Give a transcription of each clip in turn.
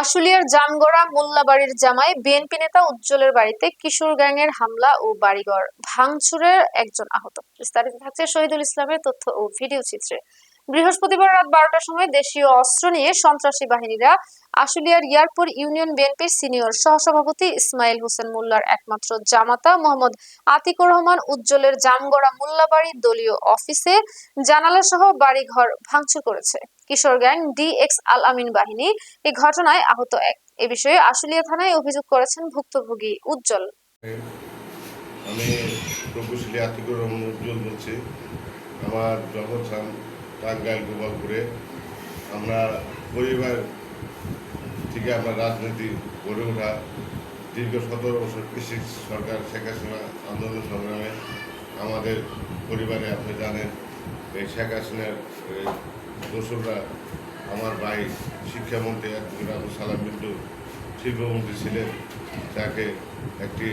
আশুলিয়ার জামগড়া মোল্লাবাড়ির জামাই, বিএনপি নেতা উজ্জ্বলের বাড়িতে কিশোর গ্যাং এর হামলা ও বাড়িঘর ভাঙচুরের একজন আহত। বিস্তারিত থাকছে শহীদুল ইসলামের তথ্য ও ভিডিও চিত্রে। বৃহস্পতিবার রাত বারোটার সময় দেশীয় অস্ত্র নিয়ে সন্ত্রাসী বাহিনীরা আশুলিয়ার ইয়ারপুর ইউনিয়ন বিএনপির সিনিয়র সহসভাপতি ইসমাইল হোসেন মোল্লার একমাত্র জামাতা মোহাম্মদ আতিকুর রহমান উজ্জ্বলের জামগড়া মোল্লাবাড়ি দলীয় অফিসে জানালা সহ বাড়িঘর ভাঙচুর করেছে। কিশোর গ্যাং ডিএক্স আল আমিন বাহিনী এই ঘটনায় আহত এক। এ বিষয়ে আশুলিয়া থানায় অভিযোগ করেছেন ভুক্তভোগী উজ্জ্বল। আমি প্রকৌশলী আতিকুর রহমান উজ্জ্বল বলছি। আমার জন্মস্থান টাঙ্গাইল, গোপালপুরে আমরা পরিবার থেকে আমরা রাজনীতি গড়ে ওঠা। দীর্ঘ সতেরো বছর কৃষি সরকার, শেখ হাসিনা আন্দোলন সংগ্রামে আমাদের পরিবারে আপনি জানেন, এই শেখ হাসিনার দোসররা আমার ভাই শিক্ষামন্ত্রী অ্যাডভোকেট আবু সালাম বিন্দু শিল্পমন্ত্রী ছিলেন। তাকে একটি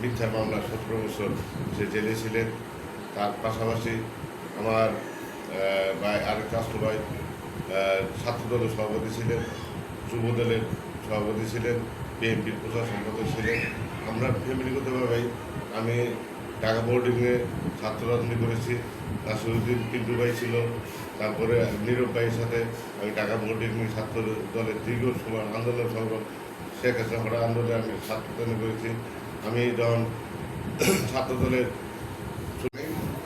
মিথ্যা মামলা সতেরো বছর সে জেলে ছিলেন। তার পাশাপাশি আমার ভাই আরেক রাষ্ট্র ভাই আহ, ছাত্র দলের সভাপতি ছিলেন যুব দলের সভাপতি ছিলেন বিএনপির প্রচার সম্পাদক ছিলেন। আমরা ফ্যামিলিগতভাবেই আমি ঢাকা বোর্ডিংয়ে ছাত্র রাজনীতি করেছি নাসিরুদ্দিন পিন্টু ভাই ছিল তারপরে নীরব ভাইয়ের সাথে আমি ঢাকা বোর্ডিংয়ে ছাত্র দলের দীর্ঘ সময় আন্দোলন সংগ্রাম শেখ হাসিনা আন্দোলনে আমি ছাত্রদান করেছি। আমি যখন ছাত্র দলের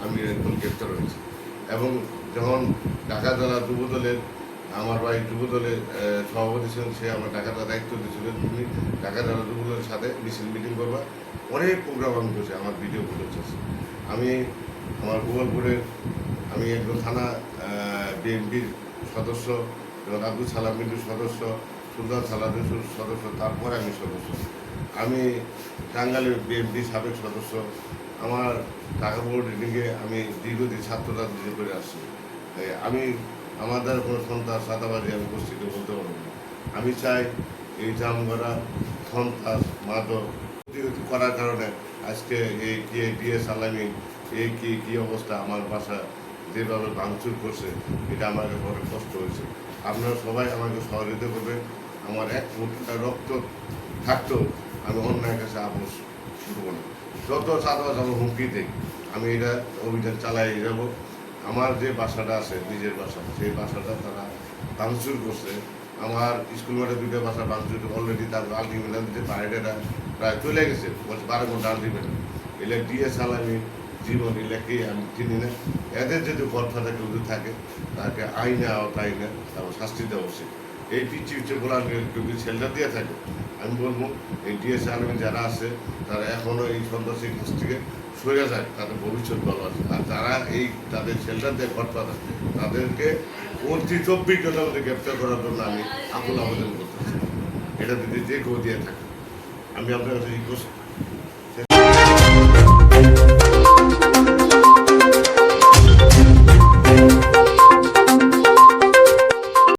আমি গ্রেপ্তার হয়েছি। এবং যখন ঢাকা জেলা যুব দলের আমার ভাই যুব দলের সভাপতি ছিলেন, সে আমার ঢাকাটা দায়িত্ব দিয়েছিলেন। তুমি ঢাকা জেলা যুব দলের সাথে মিছিল, মিটিং করবা অনেক প্রোগ্রাম আমি করছি, আমার ভিডিও ফুটেজ আছে। আমি আমার গোপালপুরের, আমি একজন থানা বিএনপির সদস্য আব্দুল সালাম বিন্দুর সদস্য, সুলতান সালাদের সদস্য, তারপরে আমি সদস্য। আমি টাঙ্গালের বিএনপি সাবেক সদস্য আমার ঢাকা বোর্ড রিডিংয়ে আমি দীর্ঘদিন ছাত্র রাজনীতি করে আসছি। তাই আমি আমাদের কোনো সন্ত্রাস সাদাবাজি আমি গোষ্ঠীকে বলতে পারব না। আমি চাই এই জামগড়া সন্ত্রাস মাদক করার কারণে আজকে এই কি ডিএস আলামিন এই কি কি অবস্থা আমার বাসা যেভাবে ভাঙচুর করছে, এটা আমার কাছে কষ্ট হয়েছে। আপনারা সবাই আমাকে সহযোগিতা করবেন। আমার এক ফুটটা রক্ত থাকতেও আমি অন্যায়ের কাছে আপোষ। শুরু যত চাঁদবাজ আমার হুমকি দেই আমি এটা অভিযান চালাই যাব। আমার যে বাসাটা আছে, নিজের বাসা, সেই বাসাটা তারা ভাঙচুর করছে। আমার স্কুল মাঠে দুটো বাসা ভাঙচুর অলরেডি তার আলটিমেটাম দিতে বাইরেটা প্রায় চলে গেছে। বারো ঘণ্টা আলটিমেটাম এলে ডিএস আলামী জীবন এলাকে আমি চিনি না। এদের যদি গর্ফাদা কেউ থাকে, তাকে আইনে আওতায় না তারপর শাস্তি দেওয়া উচিত। এই পিচি পিচ্ছি গোলাকে যদি ছেলেটা দিয়ে থাকে। আমি বলব, এই ডিএস আর্মি যারা আছে, তারা এখনও এই সন্ত্রাসী কাছ থেকে সরে যায়, তাদের ভবিষ্যৎ ভালো আছে। আর যারা এই তাদের ছেলেটা দিয়ে পাতা তাদেরকে অতি চব্বিশ ঘণ্টার মধ্যে গ্রেপ্তার করার জন্য আমি আকুল আবেদন করতে চাই এটা যদি যে কেউ দিয়ে থাকে। আমি আপনার কাছে রিকোয়েস্ট